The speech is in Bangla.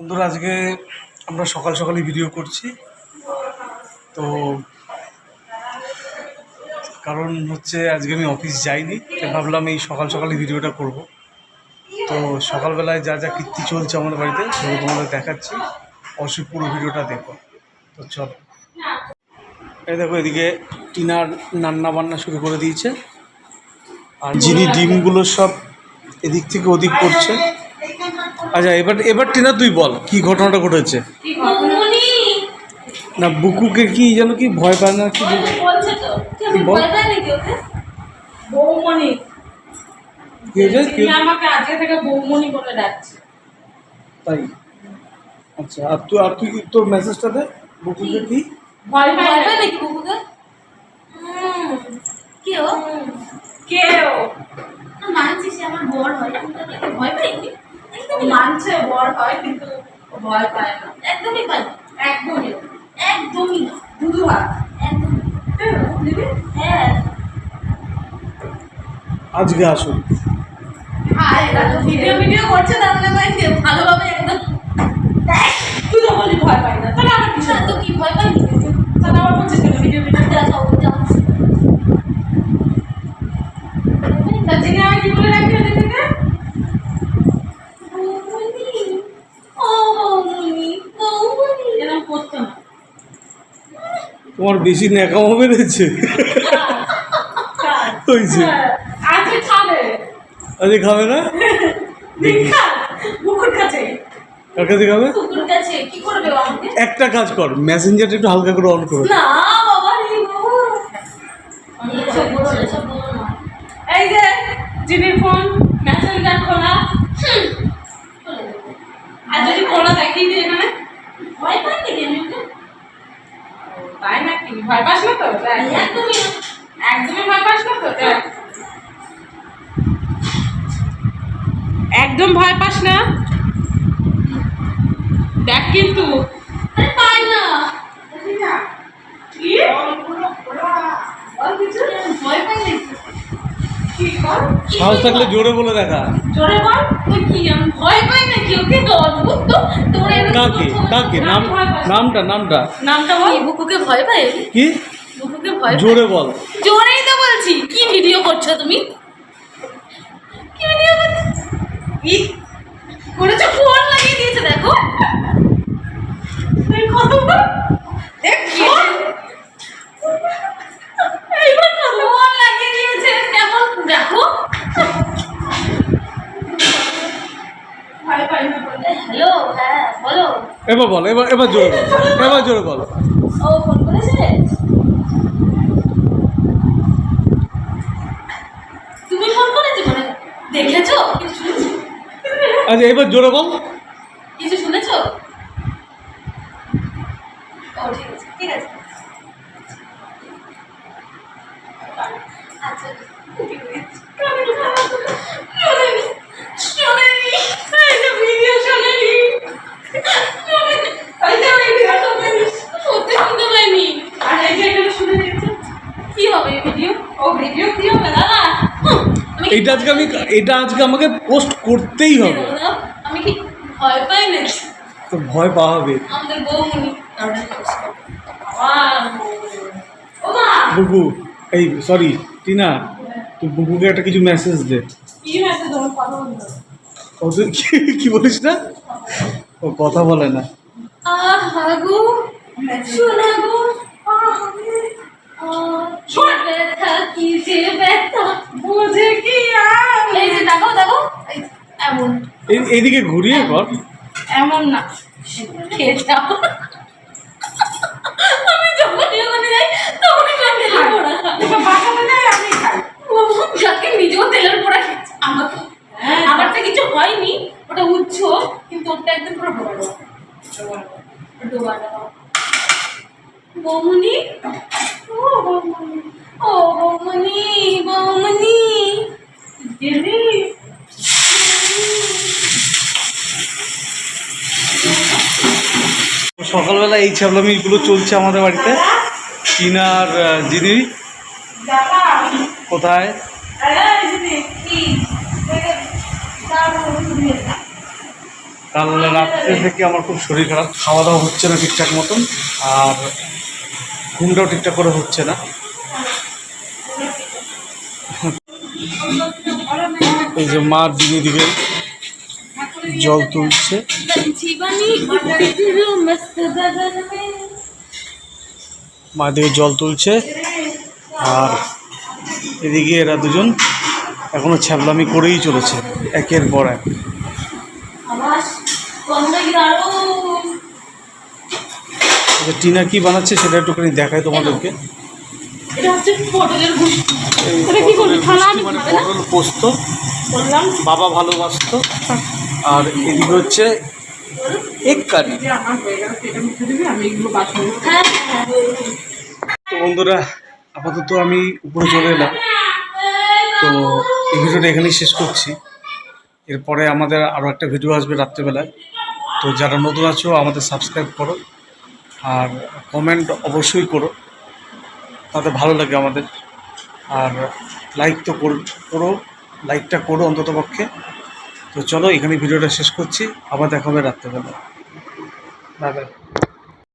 বন্ধুরা, আজকে আমরা সকাল সকালই ভিডিও করছি। তো কারণ হচ্ছে আজকে আমি অফিস যাইনি ভাবলাম এই সকাল সকালই ভিডিওটা করব। তো সকালবেলায় যা যা কীর্তি চলছে আমাদের বাড়িতে, সেগুলো তোমাদের দেখাচ্ছি। অবশ্যই পুরো ভিডিওটা দেখো। তো চলো। এই দেখো, এদিকে টিনার রান্না বান্না শুরু করে দিয়েছে। আর যিনি ডিমগুলো সব এদিক থেকে ওদিক করছে আচ্ছা এবার এবার টিনা তুই বল কি ঘটনাটা ঘটেছে? না বুকুকে কি যেন কি ভয় পায় না কি বল- বলছে তো কি বল। ভয় পায় নাকি ওকে? বৌমণি। কি হয়েছে কি? তিনি আমাকে আজকে থেকে বৌমণি বলে ডাকছে। তাই? আচ্ছা আর তুই আর তুই তোর মেসেজটা দে বুকুকে কি? ভয় পায় না। নাকি বুকুকে? হুম কে ও? কে ও? না, মানছি সে আমার বর হয় ভয় পাই কি একদমই না। মানছে বর হয় কিন্তু ভয় পায় না। একদমই পাই একদমই একদমই না। দুধু একদমই হ্যাঁ। আজকে আসুন। এরা তো ভিডিও ভিডিও করছে তার মানে ভাই ভালোভাবে একদম দেখ তুই তো বলি ভয় পাই না। তাহলে আমার কিছু তো কি ভয় পাই? তাহলে আমার বলছিস ভিডিও ভিডিও যাও তা যিনি আমি কি বলে রাখি দিদিকে বৌমনি ও বৌমনি বৌমনি এরকম করতো না তোমার বেশি ন্যাকামো বেড়েছে। হয়েছে। হ্যাঁ, আজকে খাবে না? কার কাছে খাবে? একটা কাজ কর মেসেঞ্জারটা একটু হালকা করে অন করো। এই যে জিনির ফোন মেসেঞ্জার খোলা। আর যদি খোলা দেখিয়ে দিই এখানে ভয় পাই নাকি আমি ওকে? তাই নাকি ভয় পাস না তো? একদমই একদমই ভয় পাস না তো? একদম ভয় পাস না? দেখ কিন্তু। আরে পাই না। কি? ভয় পাই নাকি? কি বল? সাহস থাকলে জোরে বলে দেখা। জোরে বল? ওই কি আমি ভয় পাই নাকি ওকে অদ্ভুত তো তোমরা এরকম কাকে? কাকে? নাম নামটা নামটা? নামটা বল। বুকুকে ভয় পাই কি? বুকুকে ভয়? জোরে বল। জোরেই তো বলছি। কি ভিডিও করছ তুমি? কি ভিডিও করছ? ই করেছ? ফোন লাগিয়ে দিয়েছে দেখো। হ্যালো হ্যাঁ বলো। এবার বল এবার এবার জোরে বল এবার জোরে বল। ও ফোন করেছে? তুমি ফোন করেছ মানে দেখেছ? কিছু শুনেছো? আচ্ছা এবার জোরে বল। কিছু শুনেছো? ও ঠিক আছে ঠিক আছে। আচ্ছা শোনেনি শোনেনি এই যে ভিডিও শোনেনি শোনেনি এই যে ভিডিও শোনেনি। সত্যি শুনতে পাইনি আর এই যে এখানে শুনে নিচ্ছে। কি হবে এই ভিডিও ও ভিডিও কি হবে দাদা হুম, আমি কি- এটা আজকে আমি এটা আজকে আমাকে পোস্ট করতেই হবে। আমি কি ভয় পাই নাকি? তো ভয় আমাদের বৌমনি বুকু এই সরি টিনা তুই বুকুকে একটা কিছু মেসেজ দে। কি ও তুই বলিস না? ও কথা বলে না। শোনা গো এইদিকে ঘুরিয়ে কর। এমন না। খেয়ে যাও। আমি যখনই ওখানে যাই তখনই তেলের পোড়া। যাকে নিজেও তেলের পোড়া খেয়েছে। আমাকে হ্যাঁ। আমারটা কিছু হয়নি। ওটা উচ্চ কিন্তু ওটা একদম পুরো বৌমনি? ও বৌমনি। ও বৌমনি বৌমনি। দিদি। সকালবেলা এই ছ্যাবলামিগুলো চলছে আমাদের বাড়িতে। যিনি দাদা কোথায় দিদি দাদা কাল রাত্রে থেকে আমার খুব শরীর খারাপ। খাওয়া দাওয়া হচ্ছে না ঠিকঠাক মতন, আর ঘুমটাও ঠিকঠাক করে হচ্ছে না। এই যে মা দিকে দিকে জল তুলছে। মে দিকে জল তুলছে আর এদিকে এরা দুজন এখনও ছ্যাবলামি করেই চলেছে একের পর এক। আচ্ছা, টিনা কি বানাচ্ছে সেটা একটুখানি দেখায় তোমাদেরকে? পটল পোস্ত। বাবা ভালোবাসতো। আর এদিকে হচ্ছে তো বন্ধুরা, আপাতত আমি উপরে চলে এলাম। তো এই ভিডিওটা এখানেই শেষ করছি। এরপরে আমাদের আরও একটা ভিডিও আসবে রাত্রেবেলায়। তো যারা নতুন আছো, আমাদের সাবস্ক্রাইব করো। আর কমেন্ট অবশ্যই করো। তাতে ভালো লাগে আমাদের। আর লাইক তো কর- লাইকটা করো অন্তত পক্ষে তো চলো এখানে ভিডিওটা শেষ করছি। আবার দেখা হবে রাত্রেবেলা। Bye bye